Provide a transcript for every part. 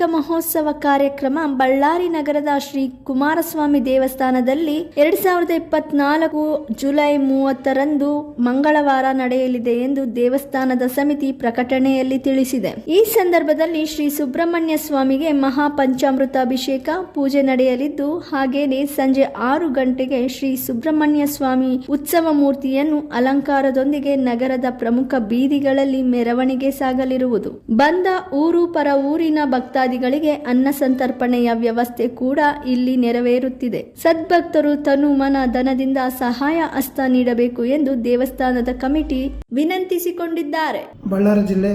ಮಹೋತ್ಸವ ಕಾರ್ಯಕ್ರಮ ಬಳ್ಳಾರಿ ನಗರದ ಶ್ರೀ ಕುಮಾರಸ್ವಾಮಿ ದೇವಸ್ಥಾನದಲ್ಲಿ ಎರಡ್ ಸಾವಿರದ ಇಪ್ಪತ್ನಾಲ್ಕು ಜುಲೈ ಮೂವತ್ತರಂದು ಮಂಗಳವಾರ ನಡೆಯಲಿದೆ ಎಂದು ದೇವಸ್ಥಾನದ ಸಮಿತಿ ಪ್ರಕಟಣೆಯಲ್ಲಿ ತಿಳಿಸಿದೆ. ಈ ಸಂದರ್ಭದಲ್ಲಿ ಶ್ರೀ ಸುಬ್ರಹ್ಮಣ್ಯ ಸ್ವಾಮಿಗೆ ಮಹಾಪಂಚಾಮೃತ ಅಭಿಷೇಕ ಪೂಜೆ ನಡೆಯಲಿದ್ದು, ಹಾಗೇನೆ ಸಂಜೆ ಆರು ಗಂಟೆಗೆ ಶ್ರೀ ಸುಬ್ರಹ್ಮಣ್ಯ ಸ್ವಾಮಿ ಉತ್ಸವ ಮೂರ್ತಿಯನ್ನು ಅಲಂಕಾರದೊಂದಿಗೆ ನಗರದ ಪ್ರಮುಖ ಬೀದಿಗಳಲ್ಲಿ ಮೆರವಣಿಗೆ ಸಾಗಲಿರುವುದು. ಬಂದ ಊರು ಪರ ಊರಿನ ಭಕ್ತಾದಿಗಳಿಗೆ ಅನ್ನ ಸಂತರ್ಪಣೆಯ ವ್ಯವಸ್ಥೆ ಕೂಡ ಇಲ್ಲಿ ನೆರವೇರುತ್ತಿದೆ. ಸದ್ಭಕ್ತರು ತನು ಮನ ಧನದಿಂದ ಸಹಾಯ ಹಸ್ತ ನೀಡಬೇಕು ಎಂದು ದೇವಸ್ಥಾನದ ಕಮಿಟಿ ವಿನಂತಿಸಿಕೊಂಡಿದ್ದಾರೆ. ಬಳ್ಳಾರಿ ಜಿಲ್ಲೆ,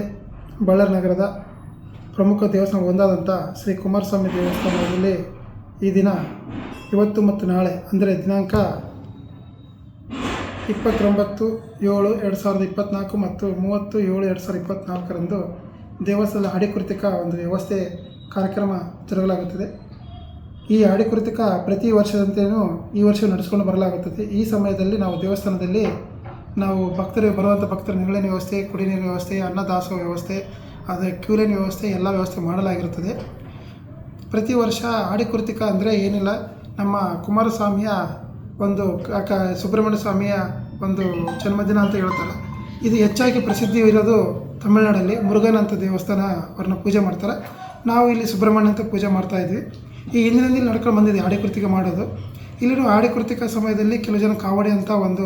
ಬಳ್ಳಾರಿ ನಗರದ ಪ್ರಮುಖ ದೇವಸ್ಥಾನ ಒಂದಾದಂಥ ಶ್ರೀ ಕುಮಾರಸ್ವಾಮಿ ದೇವಸ್ಥಾನದಲ್ಲಿ ಈ ದಿನ ಇವತ್ತು ಮತ್ತು ನಾಳೆ, ಅಂದರೆ ದಿನಾಂಕ ಇಪ್ಪತ್ತೊಂಬತ್ತು ಏಳು ಎರಡು ಸಾವಿರದ ಇಪ್ಪತ್ತ್ನಾಲ್ಕು ಮತ್ತು ಮೂವತ್ತು ಏಳು ಎರಡು ಸಾವಿರದ ಇಪ್ಪತ್ತ್ನಾಲ್ಕರಂದು ದೇವಸ್ಥಾನದ ಅಡಿಕೃತಿಕ ಒಂದು ವ್ಯವಸ್ಥೆ ಕಾರ್ಯಕ್ರಮ ಜರುಗಲಾಗುತ್ತದೆ. ಈ ಹಾಡಿಕೃತಿಕ ಪ್ರತಿ ವರ್ಷದಂತೆಯೂ ಈ ವರ್ಷ ನಡೆಸ್ಕೊಂಡು ಬರಲಾಗುತ್ತದೆ. ಈ ಸಮಯದಲ್ಲಿ ನಾವು ದೇವಸ್ಥಾನದಲ್ಲಿ ನಾವು ಭಕ್ತರು, ಬರುವಂಥ ಭಕ್ತರ ನೆರಳಿನ ವ್ಯವಸ್ಥೆ, ಕುಡಿ ನೀರಿನ ವ್ಯವಸ್ಥೆ ಅನ್ನದಾಸೋಹ ವ್ಯವಸ್ಥೆ ಅದರ ಕ್ಯೂಲೈನ್ ವ್ಯವಸ್ಥೆ ಎಲ್ಲ ವ್ಯವಸ್ಥೆ ಮಾಡಲಾಗಿರುತ್ತದೆ. ಪ್ರತಿ ವರ್ಷ ಆಡಿಕೃತಿಕ ಅಂದರೆ ಏನಿಲ್ಲ, ನಮ್ಮ ಕುಮಾರಸ್ವಾಮಿಯ ಒಂದು ಕ ಸುಬ್ರಹ್ಮಣ್ಯ ಸ್ವಾಮಿಯ ಒಂದು ಜನ್ಮದಿನ ಅಂತ ಹೇಳ್ತಾರೆ. ಇದು ಹೆಚ್ಚಾಗಿ ಪ್ರಸಿದ್ಧಿ ಇರೋದು ತಮಿಳುನಾಡಲ್ಲಿ ಮುರುಗನ್ ಅಂತ ದೇವಸ್ಥಾನ ಅವ್ರನ್ನ ಪೂಜೆ ಮಾಡ್ತಾರೆ. ನಾವು ಇಲ್ಲಿ ಸುಬ್ರಹ್ಮಣ್ಯ ಅಂತ ಪೂಜೆ ಮಾಡ್ತಾ ಇದ್ವಿ. ಈ ಹಿಂದಿನಲ್ಲಿ ನಡ್ಕೊಂಡು ಬಂದಿದೆ ಆಡಿಕೃತಿಕ ಮಾಡೋದು. ಇಲ್ಲಿನೂ ಆಡಿಕೃತಿಕ ಸಮಯದಲ್ಲಿ ಕೆಲವು ಜನ ಕಾವಡಿ ಅಂತ ಒಂದು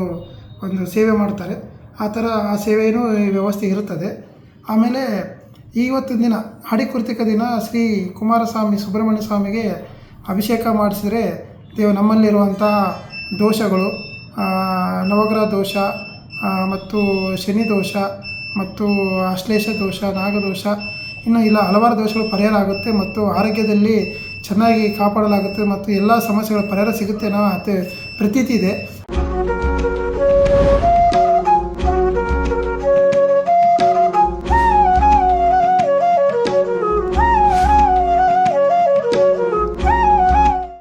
ಒಂದು ಸೇವೆ ಮಾಡ್ತಾರೆ. ಆ ಥರ ಆ ಸೇವೆಯೂ ವ್ಯವಸ್ಥೆ ಇರುತ್ತದೆ. ಆಮೇಲೆ ಇವತ್ತಿನ ದಿನ ಆಡಿಕೃತಿಕ ದಿನ ಶ್ರೀ ಕುಮಾರಸ್ವಾಮಿ ಸುಬ್ರಹ್ಮಣ್ಯ ಸ್ವಾಮಿಗೆ ಅಭಿಷೇಕ ಮಾಡಿಸಿದರೆ ದೇವ ನಮ್ಮಲ್ಲಿರುವಂಥ ದೋಷಗಳು ನವಗ್ರಹ ದೋಷ ಮತ್ತು ಶನಿ ದೋಷ ಮತ್ತು ಆಶ್ಲೇಷ ದೋಷ, ನಾಗದೋಷ, ಇನ್ನು ಇಲ್ಲ, ಹಲವಾರು ದೋಷಗಳು ಪರಿಹಾರ ಆಗುತ್ತೆ ಮತ್ತು ಆರೋಗ್ಯದಲ್ಲಿ ಚೆನ್ನಾಗಿ ಕಾಪಾಡಲಾಗುತ್ತೆ ಮತ್ತು ಎಲ್ಲ ಸಮಸ್ಯೆಗಳ ಪರಿಹಾರ ಸಿಗುತ್ತೆ ಅನ್ನೋ ಅತಿ ಪ್ರತೀತಿ ಇದೆ.